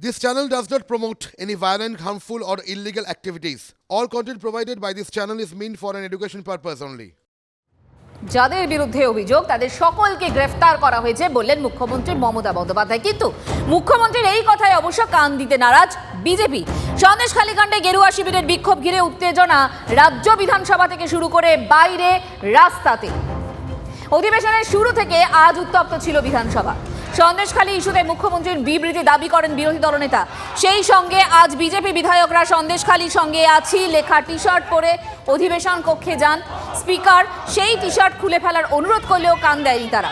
This channel does not promote any violent, harmful, or illegal activities. All content provided by this channel is meant for an education purpose only. যাদের বিরুদ্ধে অভিযোগ তাদের সকলকে গ্রেফতার করা হয়েছে বললেন মুখ্যমন্ত্রী মমতা বন্দ্যোপাধ্যায় কিন্তু মুখ্যমন্ত্রীর এই কথায় অবশ্য কান দিতে নারাজ বিজেপি সন্দেশখালী কাণ্ডে গেরুয়া শিবিরের বিক্ষোভ ঘিরে উত্তেজনা রাজ্য বিধানসভা থেকে শুরু করে বাইরে রাস্তাতে অধিবেশনের শুরু থেকে আজ উত্তপ্ত ছিল বিধানসভা সন্দেশখালী ইস্যুতে মুখ্যমন্ত্রীর বিবৃতি দাবি করেন বিরোধী দলনেতা। সেই সঙ্গে আজ বিজেপি বিধায়করা সন্দেশখালীর সঙ্গে আছি, লেখা টি শার্ট পরে অধিবেশন কক্ষে যান। স্পিকার, সেই টি শার্ট খুলে ফেলার অনুরোধ করলেও কান দেয়নি তারা।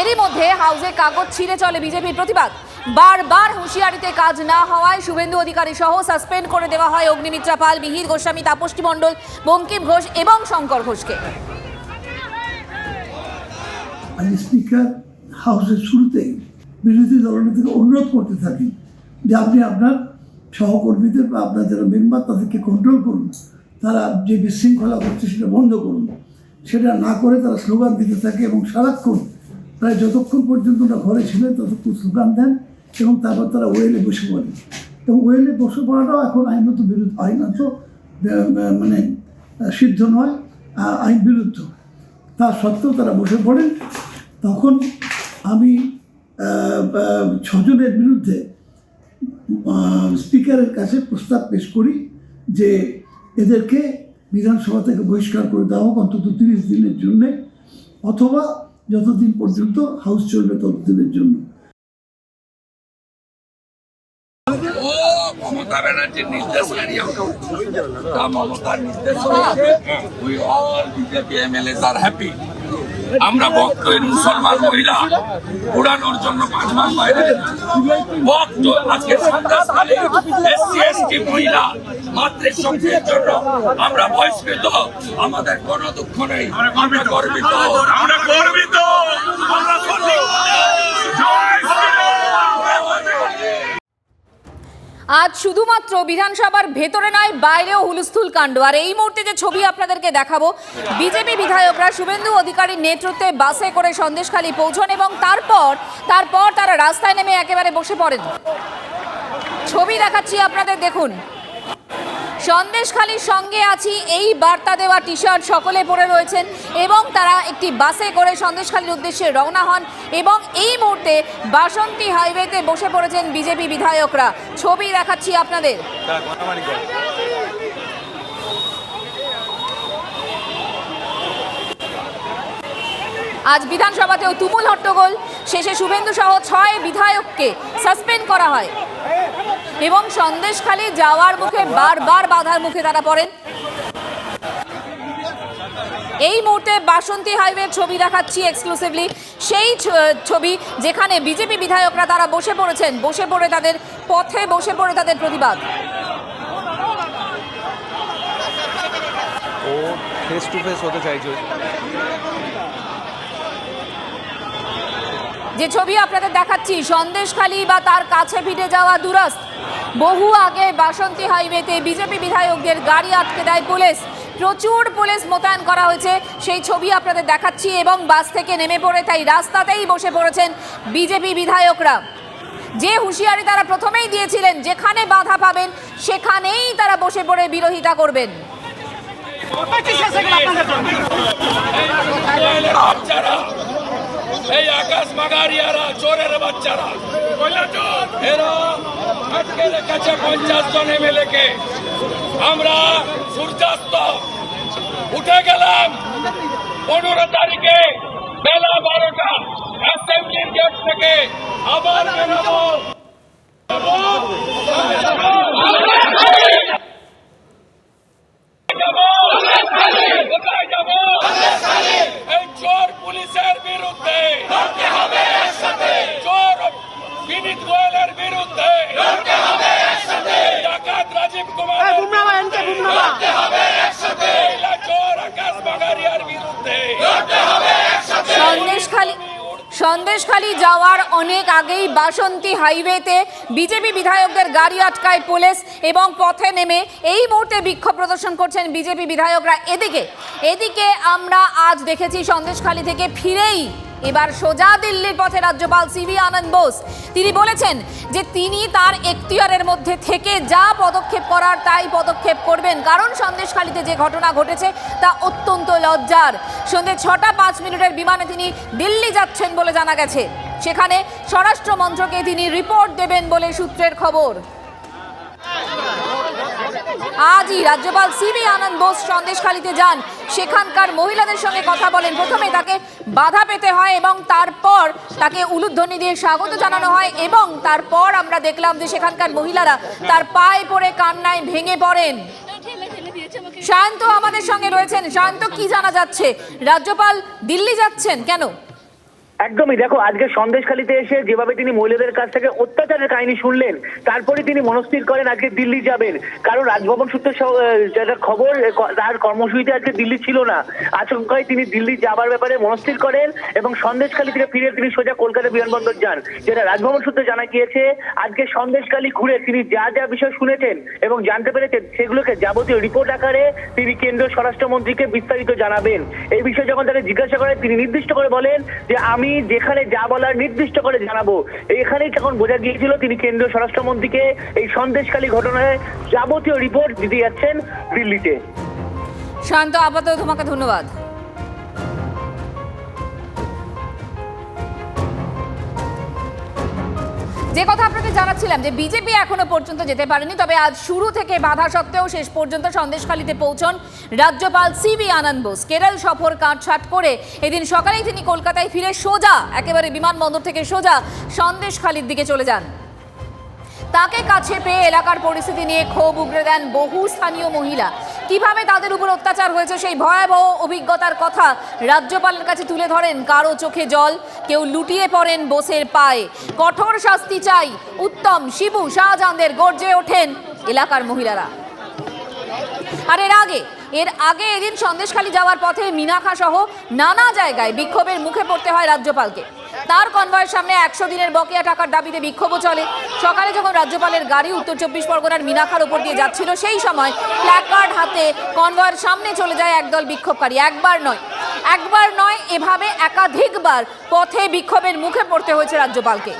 এরই মধ্যে হাউসে কাগজ ছিঁড়ে চলে বিজেপির প্রতিবাদ। বারবার হুঁশিয়ারিতে কাজ না হওয়ায় শুভেন্দু অধিকারী সহ সাসপেন্ড করে দেওয়া হয় অগ্নিমিত্রা পাল মিহির গোস্বামী, তাপসী মণ্ডল, বঙ্কিম ঘোষ এবং শঙ্কর ঘোষকে। স্পিকার হাউসের শুরুতেই বিরোধী দলনেতাকে অনুরোধ করতে থাকি যে আপনি আপনার সহকর্মীদের বা আপনার যারা মেম্বার তাদেরকে কন্ট্রোল করুন, তারা যে বিশৃঙ্খলা করছে সেটা বন্ধ করুন। সেটা না করে তারা স্লোগান দিতে থাকে এবং সারাক্ষণ প্রায় যতক্ষণ পর্যন্ত ওরা ঘরে ছিলেন ততক্ষণ স্লোগান দেন এবং তারপর তারা ওয়েলে বসে পড়েন। এবং ওয়েলে বসে পড়াটাও এখন আইনত বিরুদ্ধ আইনত মানে সিদ্ধ নয় আইন বিরুদ্ধ। তা সত্ত্বেও তারা বসে পড়েন। তখন আমি ছজনের বিরুদ্ধে স্পিকারের কাছে প্রস্তাব পেশ করি যে এদেরকে বিধানসভা থেকে বহিষ্কার করে দেওয়া হোক, অন্তত তিরিশ দিনের জন্যে, অথবা যতদিন পর্যন্ত হাউস চলবে ততদিনের জন্য। মমতা ব্যানার্জির নির্দেশ অল বিজেপি আর হ্যাপি আমরা ভক্ত মুসলমান মহিলা উড়ানোর জন্য পাঁচ মাস বাইরে ভক্ত আজকে সন্ধ্যাকালে এসসি, এসটি মহিলা মাতৃশক্তির জন্য আমরা বহিষ্কৃত। আমাদের কোনো দুঃখ নেই। আমরা গর্বিত। আমরা গর্বিত। আজ শুধুমাত্র বিধানসভার ভেতরে নয়, বাইরেও হুলস্থুল কাণ্ড। আর এই মুহূর্তে যে ছবি আপনাদেরকে দেখাবো, বিজেপি বিধায়করা শুভেন্দু অধিকারীর নেতৃত্বে বাসে করে সন্দেশখালী পৌঁছন এবং তারপর তারপর তারা রাস্তায় নেমে একেবারে বসে পড়েন। ছবি দেখাচ্ছি আপনাদের, দেখুন। সন্দেশখালীর সঙ্গে আছি, এই বার্তা দেওয়া টি শার্ট সকলে পরে রয়েছেন এবং তারা একটি বাসে করে সন্দেশখালীর উদ্দেশ্যে রওনা হন এবং এই মুহূর্তে বাসন্তী হাইওয়েতে বসে পড়েছেন বিজেপি বিধায়করা। ছবি দেখাচ্ছি আপনাদের। আজ বিধানসভাতেও তুমুল হট্টগোল। শেষে শুভেন্দু সহ ছয় বিধায়ককে সাসপেন্ড করা হয়। এবং সন্দেশখালী যাওয়ার মুখে বারবার বাধার মুখে তারা পড়েন। এই মুহূর্তে বাসন্তী হাইওয়ের ছবি দেখাচ্ছি এক্সক্লুসিভলি সেই ছবি যেখানে বিজেপি বিধায়করা তারা বসে পড়েছেন বসে পড়ে তাদের পথে বসে পড়ে তাদের প্রতিবাদ। ও ফেস টু ফেস হতে চাইছে। যে ছবি আপনাদের দেখাচ্ছি সন্দেশখালী বা তার কাছে পিঠে যাওয়া দুরস্ত। বহু আগে বাসন্তী হাইওয়েতে বিজেপি বিধায়কদের গাড়ি আটকে দেয় পুলিশ। প্রচুর পুলিশ মোতায়েন করা হয়েছে। সেই ছবি আপনাদের দেখাচ্ছি এবং বাস থেকে নেমে পড়ে তাই রাস্তাতেই বসে পড়েছেন বিজেপি বিধায়করা। যে হুঁশিয়ারি তারা প্রথমেই দিয়েছিলেন, যেখানে বাধা পাবেন, সেখানেই তারা বসে পড়ে বিরোধিতা করবেন। এই আকাশ মাগারিয়ারা, চোরের বাচ্চারা। এরা আটকে রেখেছে পঞ্চাশ জন এমএলএ কে আমরা সূর্যাস্ত উঠে গেলাম পনেরো তারিখে বেলা বারোটা অ্যাসেম্বলির গেট থেকে আবার বেরোবো যাবো কোথায় যাবো এই চোর পুলিশের বিরুদ্ধে সন্দেশখালী যাওয়ার অনেক আগেই বাসন্তী হাইওয়েতে বিজেপি বিধায়কদের গাড়ি আটকায় পুলিশ এবং পথে নেমে এই মুহূর্তে বিক্ষোভ প্রদর্শন করছেন বিজেপি বিধায়করা। এদিকে এদিকে আমরা আজ দেখেছি সন্দেশখালী থেকে ফিরেই এবার সোজা দিল্লির পথে রাজ্যপাল সিভি আনন্দ বোস। তিনি বলেছেন যে তিনি তার এখতিয়ারের মধ্যে থেকে যা পদক্ষেপ করার তাই পদক্ষেপ করবেন। কারণ সন্দেশখালীতে যে ঘটনা ঘটেছে তা অত্যন্ত লজ্জার। সন্ধে ছটা পাঁচ মিনিটের বিমানে তিনি দিল্লি যাচ্ছেন বলে জানা গেছে। সেখানে স্বরাষ্ট্র মন্ত্রকে তিনি রিপোর্ট দেবেন বলে সূত্রের খবর। আজই রাজ্যপাল সিবি আনন্দ বোস সন্দেশখালীতে যান। সেখানকার মহিলাদের সঙ্গে কথা বলেন। প্রথমে তাকে বাধা পেতে হয় এবং তারপর তাকে উলুধ্বনি দিয়ে স্বাগত জানানো হয় এবং তারপর আমরা দেখলাম যে সেখানকার মহিলারা তার পায়ে পড়ে কান্নায় ভেঙে পড়েন। শান্ত আমাদের সঙ্গে রয়েছেন। শান্ত কি জানা যাচ্ছে? রাজ্যপাল দিল্লি যাচ্ছেন কেন? একদমই দেখো, আজকে সন্দেশখালিতে এসে যেভাবে তিনি মহিলাদের কাছ থেকে অত্যাচারের কাহিনী শুনলেন, তারপরে তিনি মনস্থির করেন আজকে দিল্লি যাবেন। কারণ রাজভবন সূত্রে যেটা খবর তার কর্মসূচিতে আজকে দিল্লি ছিল না। আচমকায় তিনি দিল্লি যাবার ব্যাপারে মনস্থির করেন এবং সন্দেশখালি থেকে ফিরে তিনি সোজা কলকাতা বিমানবন্দর যান, যেটা রাজভবন সূত্রে জানা গিয়েছে, আজকে সন্দেশখালি ঘুরে তিনি যা যা বিষয় শুনেছেন এবং জানতে পেরেছেন, সেগুলোকে যাবতীয় রিপোর্ট আকারে তিনি কেন্দ্রীয় স্বরাষ্ট্রমন্ত্রীকে বিস্তারিত জানাবেন। এই বিষয়ে যখন তাকে জিজ্ঞাসা করে তিনি নির্দিষ্ট করে বলেন যে, আমি যেখানে যা বলার নির্দিষ্ট করে জানাব। এখানেই তখন বোঝা গিয়েছিল তিনি কেন্দ্রীয় স্বরাষ্ট্রমন্ত্রীকে এই সন্দেশকালী ঘটনায় যাবতীয় রিপোর্ট দিতে যাচ্ছেন দিল্লিতে। শান্ত, আপাতত তোমাকে ধন্যবাদ। যে কথা আপনাকে জানাচ্ছিলাম যে বিজেপি এখনও পর্যন্ত যেতে পারেনি, তবে আজ শুরু থেকে বাধা সত্ত্বেও শেষ পর্যন্ত সন্দেশখালীতে পৌঁছন রাজ্যপাল সি বি আনন্দ বোস। কেরল সফর কাটছাট করে এদিন সকালেই তিনি কলকাতায় ফিরে সোজা, একেবারে বিমানবন্দর থেকে সোজা সন্দেশখালীর দিকে চলে যান। তাকে কাছে পেয়ে এলাকার পরিস্থিতি নিয়ে ক্ষোভ উগড়ে দেন বহু স্থানীয় মহিলা। কীভাবে তাদের উপর অত্যাচার হয়েছে সেই ভয়াবহ অভিজ্ঞতার কথা রাজ্যপালের কাছে তুলে ধরেন কারও চোখে জল, কেউ লুটিয়ে পড়েন বোসের পায়ে। কঠোর শাস্তি চাই, উত্তম শিবু শাহজাহানদের গর্জে ওঠেন এলাকার মহিলারা। আর এর আগে এর আগে এদিন সন্দেশখালী যাওয়ার পথে মিনাখা সহ নানা জায়গায় বিক্ষোভের মুখে পড়তে হয় রাজ্যপালকে। তার কনভয়ের সামনে একশো দিনের বকেয়া টাকার দাবিতে বিক্ষোভও চলে। সকালে যখন রাজ্যপালের গাড়ি উত্তর চব্বিশ পরগনার মিনাখার উপর দিয়ে যাচ্ছিল, সেই সময় প্ল্যাকার্ড হাতে কনভয়ের সামনে চলে যায় একদল বিক্ষোভকারী। একবার নয় একবার নয়, এভাবে একাধিকবার পথে বিক্ষোভের মুখে পড়তে হয়েছে রাজ্যপালকে।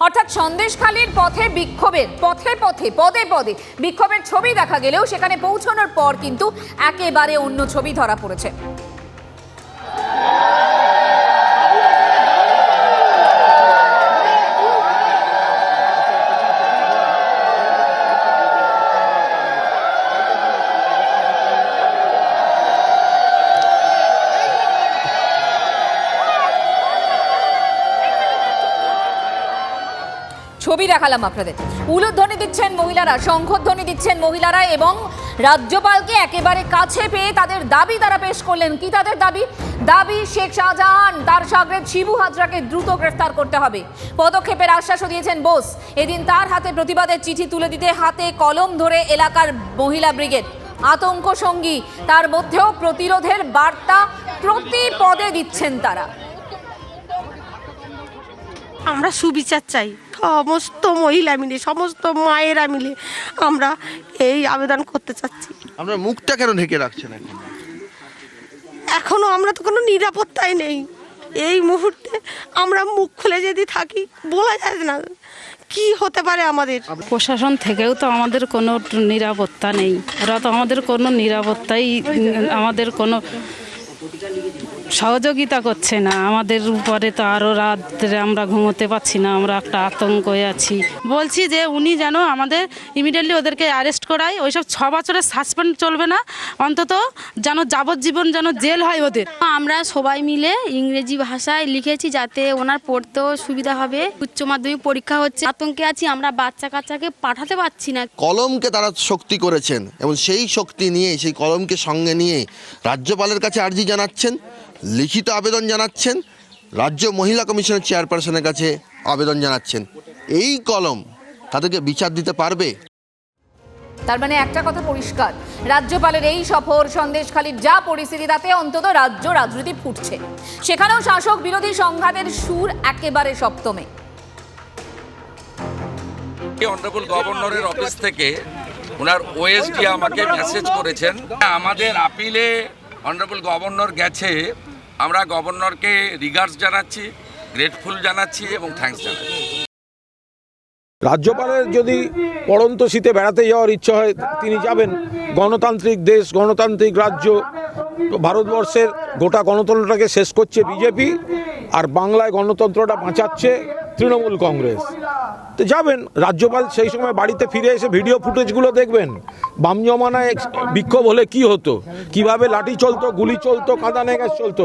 অর্থাৎ সন্দেশখালীর পথে বিক্ষোভের, পথে পথে, পদে পদে বিক্ষোভের ছবি দেখা গেলেও সেখানে পৌঁছানোর পর কিন্তু একেবারে অন্য ছবি ধরা পড়েছে। ছবি দেখালাম আপনাদের। উলুধ্বনি দিচ্ছেন মহিলারা, শঙ্খধ্বনি দিচ্ছেন মহিলারা এবং রাজ্যপালকে একেবারে কাছে পেয়ে তাদের দাবি তারা পেশ করলেন। কি তাদের দাবি? দাবি শেখ শাহজাহান, তার সাগরেদ শিবু হাজরাকে দ্রুত গ্রেফতার করতে হবে। পদক্ষেপের আশ্বাসও দিয়েছেন বোস। এদিন তার হাতে প্রতিবাদের চিঠি তুলে দিতে হাতে কলম ধরে এলাকার মহিলা ব্রিগেড। আতঙ্ক সঙ্গী, তার মধ্যেও প্রতিরোধের বার্তা প্রতি পদে দিচ্ছেন তারা। আমরা সুবিচার চাই। সমস্ত মহিলা মিলে সমস্ত মায়েরা মিলে আমরা এই আবেদন করতে চাচ্ছি। আমরা মুখটা কেন ঢেকে রাখছেন এখন? এখনও আমরা তো কোনো নিরাপত্তাই নেই। এই মুহূর্তে আমরা মুখ খুলে যদি থাকি বলা যায় না কি হতে পারে আমাদের। প্রশাসন থেকেও তো আমাদের কোনো নিরাপত্তা নেই। ওরা তো আমাদের কোনো নিরাপত্তাই আমাদের কোনো সহযোগিতা করছে না। আমাদের উপরে তো আরও রাত্রে আমরা ঘুমোতে পারছি না আমরা একটা আতঙ্ক হয়ে আছি। বলছি যে উনি যেন আমাদের ইমিডিয়েটলি ওদেরকে অ্যারেস্ট করায় ওইসব ছ বছরের সাসপেন্ড চলবে না অন্তত যেন যাবজ্জীবন যেন জেল হয় ওদের। আমরা সবাই মিলে ইংরেজি ভাষায় লিখেছি যাতে ওনার পড়তেও সুবিধা হবে। উচ্চ মাধ্যমিক পরীক্ষা হচ্ছে আতঙ্কে আছি আমরা বাচ্চা কাচ্চাকে পাঠাতে পারছি না। কলমকে তারা শক্তি করেছেন এবং সেই শক্তি নিয়ে সেই কলমকে সঙ্গে নিয়ে রাজ্যপালের কাছে আর্জি জানাচ্ছেন। লিখিত আবেদন জানাচ্ছেন। রাজ্য মহিলা কমিশনের চেয়ারপারসনের কাছে আবেদন জানাচ্ছেন। এই কলম তাদেরকে বিচার দিতে পারবে? তার মানে একটা কথা পরিষ্কার রাজ্যপালের এই সফর সন্দেশখালীর যা পরিস্থিতি তাতে অন্তত রাজ্য রাজনীতি ফুটছে। সেখানেও শাসক বিরোধী সংঘাতের সুর একেবারে সপ্তমে। অনারেবল গভর্নরের অফিস থেকে ওনার ওএসডি আমাকে মেসেজ করেছেন। আমাদের আপিলে অনারেবল গভর্নর গেছে, আমরা গভর্নরকে রিগার্ডস জানাচ্ছি গ্রেটফুল জানাচ্ছি এবং থ্যাঙ্কস জানাচ্ছি। রাজ্যপালের যদি পড়ন্ত শীতে বেড়াতে যাওয়ার ইচ্ছা হয়, তিনি যাবেন। গণতান্ত্রিক দেশ, গণতান্ত্রিক রাজ্য ভারতবর্ষের গোটা গণতন্ত্রটাকে শেষ করছে বিজেপি, আর বাংলায় গণতন্ত্রটা বাঁচাচ্ছে তৃণমূল কংগ্রেস। তো যাবেন, রাজ্যপাল সেই সময় বাড়িতে ফিরে এসে ভিডিও ফুটেজগুলো দেখবেন। বাম জমানায় বিক্ষোভ হলে কি হতো? কীভাবে লাঠি চলতো, গুলি চলতো, কাঁদানে গ্যাস চলতো?